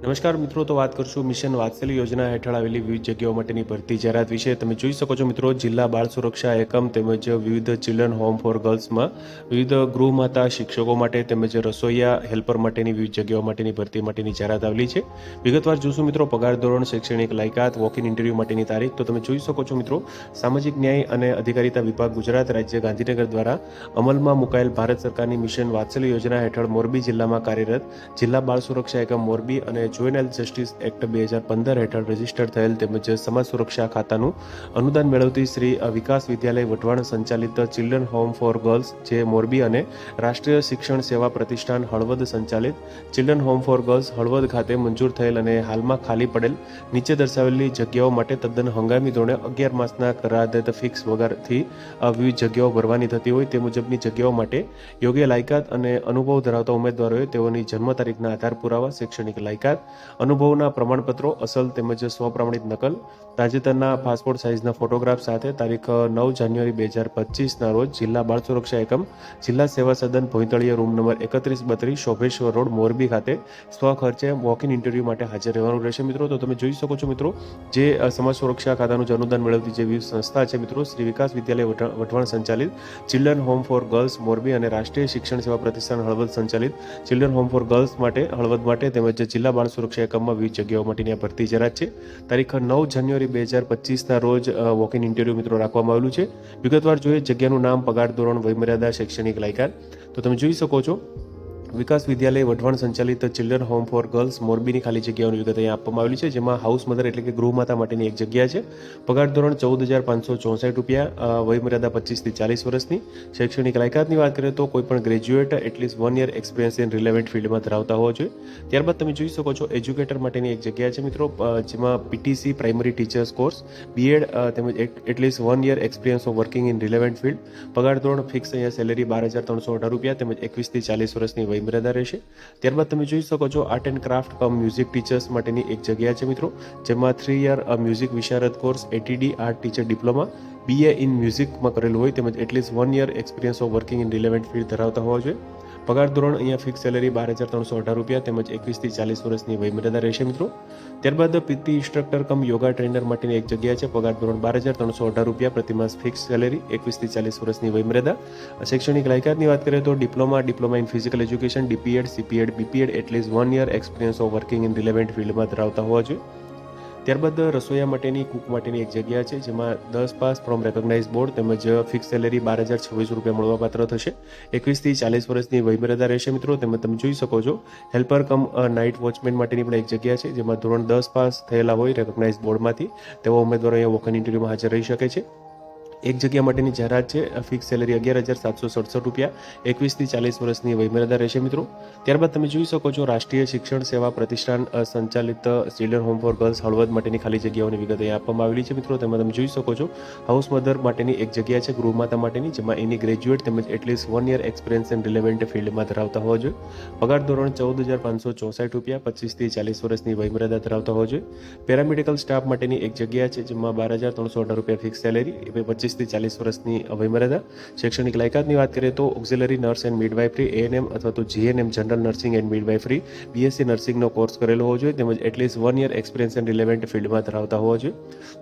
નમસ્કાર મિત્રો, તો વાત કરશું મિશન વાત્સલ્ય યોજના હેઠળ આવેલી વિવિધ જગ્યાઓ માટેની ભરતી જાહેરાત વિશે. તમે જોઈ શકો છો મિત્રો, જિલ્લા બાળ સુરક્ષા એકમ તેમજ વિવિધ ચિલ્ડ્રન હોમ ફોર ગર્લ્સમાં વિવિધ ગૃહમાતા શિક્ષકો માટે તેમજ રસોઈયા હેલ્પર માટેની વિવિધ જગ્યાઓ માટેની ભરતી માટેની જાહેરાત આવેલી છે. વિગતવાર જોશું મિત્રો, પગાર ધોરણ, શૈક્ષણિક લાયકાત વોક ઇન ઇન્ટરવ્યૂ માટેની તારીખ. તો તમે જોઈ શકો છો મિત્રો, સામાજિક ન્યાય અને અધિકારીતા વિભાગ ગુજરાત રાજ્ય ગાંધીનગર દ્વારા અમલમાં મુકાયેલ ભારત સરકારની મિશન વાત્સલ્ય યોજના હેઠળ મોરબી જિલ્લામાં કાર્યરત જિલ્લા બાળ સુરક્ષા એકમ મોરબી અને જુવેનાઇલ જસ્ટિસ એક્ટ બે હજાર પંદર હેઠળ રજિસ્ટર થયેલ તેમજ સમાજ સુરક્ષા ખાતાનું અનુદાન મેળવતી શ્રી વિકાસ વિદ્યાલય વઢવાણ સંચાલિત ચિલ્ડ્રન હોમ ફોર ગર્લ્સ જે મોરબી અને રાષ્ટ્રીય શિક્ષણ સેવા પ્રતિષ્ઠાન હળવદ સંચાલિત children home for girls Halvad ખાતે મંજૂર થયેલ અને હાલમાં ખાલી પડેલ નીચે દર્શાવેલી જગ્યાઓ માટે તદ્દન હંગામી ધોરણે અગિયાર માસના કરારદત ફિક્સ વગરથી વિવિધ જગ્યાઓ ભરવાની થતી હોય તે મુજબની જગ્યાઓ માટે યોગ્ય લાયકાત અને અનુભવ ધરાવતા ઉમેદવારોએ તેઓની જન્મ તારીખના આધાર પુરાવા, શૈક્ષણિક લાયકાત અનુભવના પ્રમાણપત્રો, અસલ તેમજ સ્વપ્રમાણિત નકલ, તાજેતરના પાસપોર્ટ સાઇઝના ફોટોગ્રાફ સાથે તારીખ નવ જાન્યુઆરી બે હજાર પચીસના રોજ જિલ્લા બાળ સુરક્ષા એકમ, જિલ્લા સેવા સદન ભોંયતળીય રૂમ નંબર એકત્રીસ બત્રીસ શોભેશ્વર રોડ, મોરબી ખાતે સ્વ ખર્ચે વોક ઇન ઇન્ટરવ્યૂ માટે હાજર રહેવાનું રહેશે. મિત્રો, તો તમે જોઈ શકો છો મિત્રો, જે સમાજ સુરક્ષા ખાતાનું જે અનુદાન મેળવતી જે સંસ્થા છે મિત્રો, શ્રી વિકાસ વિદ્યાલય વઢ- વઢવાણ સંચાલિત children home for girls Morbi અને રાષ્ટ્રીય શિક્ષણ સેવા પ્રતિષ્ઠાન હળવદ સંચાલિત ચિલ્ડ્રન હોમ ફોર ગર્લ્સ માટે, હળવદ માટે તેમજ જિલ્લા બાળ સુરક્ષા એકમમાં વિવિધ જગ્યાઓ માટેની આ ભરતી જાહેરાત છે. તારીખ નવ જાન્યુઆરી બે હજાર પચીસના રોજ વોક ઇન ઇન્ટરવ્યૂ મિત્રો રાખવામાં આવેલું છે. વિગતવાર જોઈએ, જગ્યાનું નામ, પગાર ધોરણ, વયમર્યાદા, શૈક્ષણિક લાયકાત. તો તમે જોઈ શકો છો વિકાસ વિદ્યાલય વઢવાણ સંચાલિત ચિલ્ડ્રન હોમ ફોર ગર્લ્સ મોરબીની ખાલી જગ્યાઓની વિગત અહીંયા આપવામાં આવેલી છે, જેમાં હાઉસ મધર એટલે કે ગૃહમાતા માટેની એક જગ્યા છે. પગાર ધોરણ ચૌદ હજાર પાંચસો ચોસઠ રૂપિયા વયમર્યાદા પચીસથી ચાલીસ વર્ષની. શૈક્ષણિક લાયકાતની વાત કરીએ તો કોઈ પણ graduate at least one year experience in relevant ફિલ્ડમાં ધરાવતા હોવા જોઈએ. ત્યારબાદ તમે જોઈ શકો છો એજ્યુકેટર માટેની એક જગ્યા છે મિત્રો જેમાં PTC primary teachers course BEd તેમજ at least one year experience of working in relevant field પગાર ધોરણ ફિક્સ અહીંયા સેલેરી બાર હજાર ત્રણસો અઢાર રૂપિયા, તેમજ એકવીસથી ચાલીસ વર્ષની વયમર્યાદા રહેશે. ત્યારબાદ તમે જોઈ શકો છો art and craft cum music teachers માટેની એક જગ્યા છે મિત્રો, જેમાં three year music Visharad course ATD art teacher diploma BA in મ્યુઝિકમાં કરેલું હોય, તેમજ at least one year experience of working in relevant field ધરાવતા હોવા જોઈએ. પગાર ધોરણ અહીંયા ફિક્સ સેલેરી બાર હજાર ત્રણસો અઢાર રૂપિયા તેમજ એકવીસથી ચાલીસ વર્ષની વયમર્યાદા રહેશે મિત્રો. ત્યારબાદ PT instructor cum yoga trainer માટેની એક જગ્યા છે. પગાર ધોરણ બાર હજાર ત્રણસો અઢાર રૂપિયા પ્રતિમાસ ફિક્સ સેલેરી એકવીસથી ચાલીસ વર્ષની વયમર્યાદા શૈક્ષણિક લાયકાતની વાત કરીએ તો diploma diploma in physical education DPEd CPEd BPEd at least one year experience of working in relevant ફિલ્ડમાં ધરાવતા હોવા જોઈએ. ત્યારબાદ રસોઈયા માટેની, કુક માટેની એક જગ્યા છે, જેમાં દસ પાસ ફ્રોમ રેકોગ્નાઇઝ બોર્ડ તેમજ ફિક્સ સેલેરી બાર હજાર છવ્વીસ રૂપિયા મળવાપાત્ર થશે. એકવીસથી ચાલીસ વર્ષની વયમર્યાદા રહેશે મિત્રો તેમજ તમે જોઈ શકો છો. હેલ્પર કમ નાઇટ વોચમેન માટેની પણ એક જગ્યા છે, જેમાં ધોરણ દસ પાસ થયેલા હોય રેકોગ્નાઇઝ બોર્ડમાંથી તેવા ઉમેદવારો અહીંયા વોકન ઇન્ટરવ્યૂમાં હાજર રહી શકે છે. એક જગ્યા માટેની જાહેરાત છે ફિક્સ સેલેરી અગિયાર હજાર સાતસો સડસઠ રૂપિયા, એકવીસથી ચાલીસ વર્ષની વયમર્યાદા રહેશે મિત્રો. ત્યારબાદ તમે જોઈ શકો છો રાષ્ટ્રીય શિક્ષણ સેવા પ્રતિષ્ઠાન સંચાલિત children home for girls Halvad માટેની ખાલી જગ્યાઓની વિગત અહીં આપવામાં આવેલી છે મિત્રો. તેમાં તમે જોઈ શકો છો હાઉસ મધર માટેની એક જગ્યા છે ગૃહમાતા માટેની, જેમાં એની ગ્રેજ્યુએટ તેમજ at least one year experience and relevant ફિલ્ડમાં ધરાવતા હોવા જોઈએ. પગાર ધોરણ ચૌદ હજાર પાંચસો ચોસઠ રૂપિયા, પચીસથી ચાલીસ વર્ષની વયમર્યાદા ધરાવતા હોવા જોઈએ. પેરામેડિકલ સ્ટાફ માટેની એક જગ્યા છે, જેમાં બાર હજાર ત્રણસો અઢાર રૂપિયા ફિક્સ સેલેરી એ પચીસથી ચાલીસ વર્ષની વયમર્યાદા. શૈક્ષણિક લાયકાતની વાત કરીએ તો auxiliary nurse and midwifery ANM અથવા તો GNM general nursing and midwifery BSc નર્સિંગનો course કરેલો હોવો જોઈએ. તેમજ at least one year experience and relevant ફિલ્ડમાં ધરાવતા હોવા જોઈએ.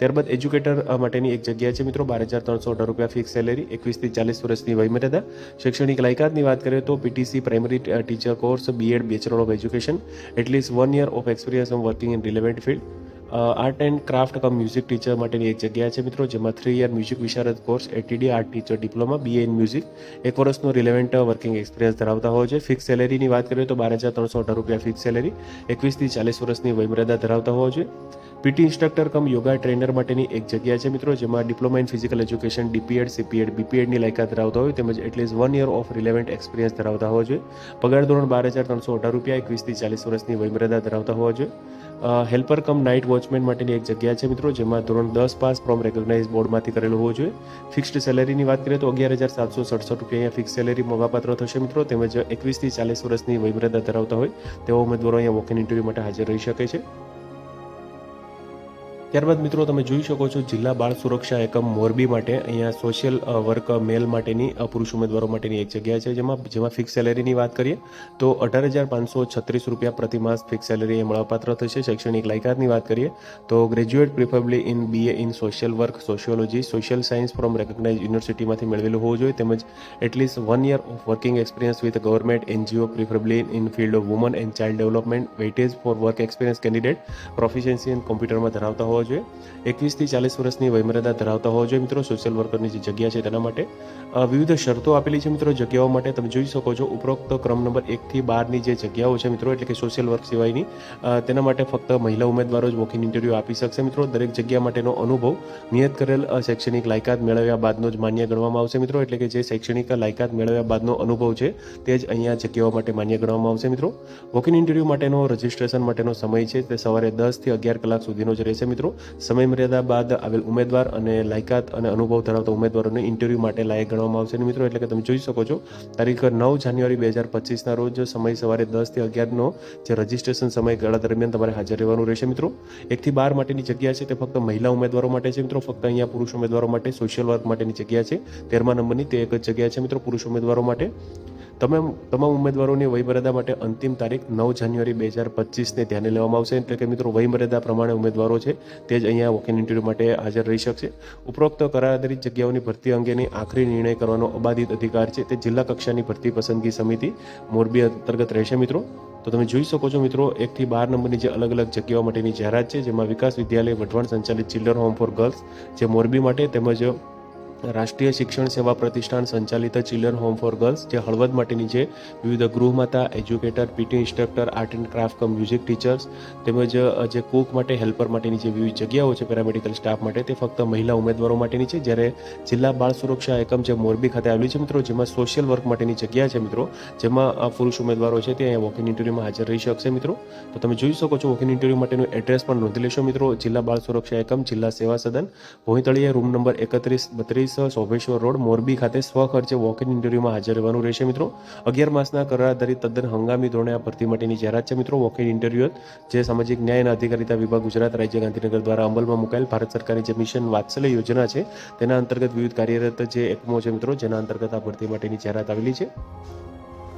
ત્યારબાદ એજ્યુકેટર માટેની એક જગ્યા છે મિત્રો, બાર હજાર ત્રણસો અઢાર રૂપિયા ફિક્સ સેલેરી એકવીસથી ચાલીસ વર્ષની વયમર્યાદા. શૈક્ષણિક લાયકાતની વાત કરીએ તો PTC primary teacher course BEd bachelor of education at least one year of experience of working in relevant field art and craft cum music teacher માટેની એક જગ્યા છે મિત્રો, જેમાં three year music Visharad course ATD art teacher diploma BA in music એક વર્ષનો relevant working experience ધરાવતા હોય છે. ફિક્સ સેલેરીની વાત કરીએ તો બાર હજાર ત્રણસો અઢાર રૂપિયા ફિક્સ સેલેરી એકવીસથી ચાલીસ વર્ષની વયમર્યાદા ધરાવતા હોવા જોઈએ PT instructor cum yoga trainer માટેની એક જગ્યા છે મિત્રો, જેમાં diploma in physical education DPEd CPEd બીપીએડની લાયકાત ધરાવતા હોય, તેમજ at least one year of relevant experience ધરાવતા હોવા જોઈએ પગાર ધોરણ બાર હજાર ત્રણસો અઢાર રૂપિયા, એકવીસથી ચાલીસ વર્ષની વયમર્યાદા ધરાવતા હોવા જોઈએ હેલ્પર કમ નાઇટ વોચમેન માટેની એક જગ્યા છે મિત્રો, જેમાં ધોરણ દસ પાસ ફ્રોમ રેકોગ્નાઇઝ બોર્ડમાંથી કરેલું હોવું જોઈએ. ફિક્સ્ડ સેલેરીની વાત કરીએ તો અગિયાર હજાર સાતસો સડસઠ રૂપિયા અહીંયા ફિક્સ સેલેરી મોગાપાત્ર થશે મિત્રો. તેમજ એકવીસથી ચાલીસ વર્ષની વયમર્યાદા ધરાવતા હોય તેવા ઉમેદવારો અહીંયા વોક ઇન ઇન્ટરવ્યૂ માટે હાજર રહી શકે છે. ત્યારબાદ મિત્રો તમે જોઈ શકો છો જિલ્લા બાળ સુરક્ષા એકમ મોરબી માટે અહીંયા સોશિયલ વર્ક મેલ માટેની પુરુષ ઉમેદવારો માટેની એક જગ્યા છે જેમાં જેમાં ફિક્સ સેલેરીની વાત કરીએ તો અઢાર હજાર પાંચસો છત્રીસ રૂપિયા પ્રતિ માસ ફિક્સ સેલેરી એ મળવાપાત્ર થશે. શૈક્ષણિક લાયકાતની વાત કરીએ તો graduate preferably in BA in social work sociology social science from recognise યુનિવર્સિટીમાંથી મેળવેલું હોવું જોઈએ. તેમજ at least one year of working experience with government NGO preferably in field of woman and child development weightage for work experience candidate proficiency in કોમ્પ્યુટરમાં ધરાવતા હોવા જોઈએ. એકવીસથી ચાલીસ વર્ષની વયમર્યાદા ધરાવતા હોવા જોઈએ મિત્રો. સોશિયલ વર્કરની જે જગ્યા છે તેના માટે વિવિધ શરતો આપેલી છે મિત્રો. જગ્યાઓ માટે તમે જોઈ શકો છો, ઉપરોક્ત ક્રમ નંબર એકથી બારની જે જગ્યાઓ છે મિત્રો, એટલે કે સોશિયલ વર્ક સિવાયની તેના માટે ફક્ત મહિલા ઉમેદવારો જ વોકિંગ ઇન્ટરવ્યૂ આપી શકશે મિત્રો. દરેક જગ્યા માટેનો અનુભવ, નિયત કરેલ શૈક્ષણિક લાયકાત મેળવ્યા બાદનો જ માન્ય ગણવામાં આવશે મિત્રો. એટલે કે જે શૈક્ષણિક લાયકાત મેળવ્યા બાદનો અનુભવ છે, તે જ અહીંયા જગ્યાઓ માટે માન્ય ગણવામાં આવશે મિત્રો. વોકિંગ ઇન્ટરવ્યૂ માટેનો રજિસ્ટ્રેશન માટેનો સમય છે, તે સવારે દસથી અગિયાર કલાક સુધીનો જ રહેશે મિત્રો. સમય મર્યાદા બાદ આવેલ ઉમેદવાર અને લાયકાત અને અનુભવ ધરાવતા ઉમેદવારોને ઇન્ટરવ્યૂ માટે લાયક ગણવામાં આવશે. મિત્રો, એટલે કે તમે જોઈ શકો છો, તારીખ નવ જાન્યુઆરી બે હજાર પચીસના રોજ સમય સવારે દસથી અગિયારનો જે રજિસ્ટ્રેશન સમયગાળા દરમિયાન તમારે હાજર રહેવાનું રહેશે. મિત્રો એકથી બાર માટેની જગ્યા છે, તે ફક્ત મહિલા ઉમેદવારો માટે છે. મિત્રો, ફક્ત અહીંયા પુરુષ ઉમેદવારો માટે સોશિયલ વર્ક માટેની જગ્યા છે. તેરમા નંબરની તે એક જ જગ્યા છે, મિત્રો, પુરુષ ઉમેદવારો માટે. તમામ તમામ ઉમેદવારોની વયમર્યાદા માટે અંતિમ તારીખ નવ જાન્યુઆરી બે હજાર પચીસને ધ્યાને લેવામાં આવશે. એટલે કે મિત્રો, વયમર્યાદા પ્રમાણે ઉમેદવારો છે તે જ અહીંયા વોકિંગ ઇન્ટરવ્યૂ માટે હાજર રહી શકશે. ઉપરોક્ત કરાર જગ્યાઓની ભરતી અંગેની આખરી નિર્ણય કરવાનો અબાધિત અધિકાર છે તે જિલ્લા કક્ષાની ભરતી પસંદગી સમિતિ મોરબી અંતર્ગત રહેશે મિત્રો. તો તમે જોઈ શકો છો મિત્રો એકથી બાર નંબરની જે અલગ અલગ જગ્યાઓ માટેની જાહેરાત છે, જેમાં વિકાસ વિદ્યાલય, વઢવાણ સંચાલિત ચિલ્ડ્રન હોમ ફોર ગર્લ્સ જે મોરબી માટે તેમજ રાષ્ટ્રીય શિક્ષણ સેવા પ્રતિષ્ઠાન સંચાલિત ચિલ્ડ્રન હોમ ફોર ગર્લ્સ, જે હળવદ માટેની છે. વિવિધ ગૃહમાતા, educator PT instructor, art and craft cum music teachers તેમજ જે કુક માટે હેલ્પર માટેની જે વિવિધ જગ્યાઓ છે, પેરામેડિકલ સ્ટાફ માટે, તે ફક્ત મહિલા ઉમેદવારો માટેની છે. જ્યારે જિલ્લા બાળ સુરક્ષા એકમ જે મોરબી ખાતે આવેલી છે, મિત્રો, જેમાં સોશિયલ વર્ક માટેની જગ્યા છે, મિત્રો, જેમાં પુરુષ ઉમેદવારો છે, તે અહીંયા વોકિંગ ઇન્ટરવ્યુમાં હાજર રહી શકશે, મિત્રો. તો તમે જોઈ શકો છો વોકિંગ ઇન્ટરવ્યુ માટેનું એડ્રેસ પણ નોંધી લેશો, મિત્રો. જિલ્લા બાળ સુરક્ષા એકમ, જિલ્લા સેવા સદન, ભોંયતળીયા રૂમ નંબર એકત્રીસ, બત્રીસ સોભેશ્વર રોડ, મોરબી ખાતે સ્વખર્ચે ઇન ઇન્ટરવ્યુમાં હાજર રહેવાનું રહેશે મિત્રો. અગિયાર માસના કરાર તદ્દન હંગામી ધોરણે આ ભરતી માટેની જાહેરાત છે મિત્રો. વોકિંગ ઇન્ટરવ્યુ જે સામાજિક ન્યાય અને અધિકારીતા વિભાગ ગુજરાત રાજ્ય ગાંધીનગર દ્વારા અમલમાં મુકાયેલ ભારત સરકારની જે મિશન વાત્સલ્ય યોજના છે, તેના અંતર્ગત વિવિધ કાર્યરત જે એકમો છે મિત્રો, જેના અંતર્ગત આ ભરતી માટેની જાહેરાત આવેલી છે.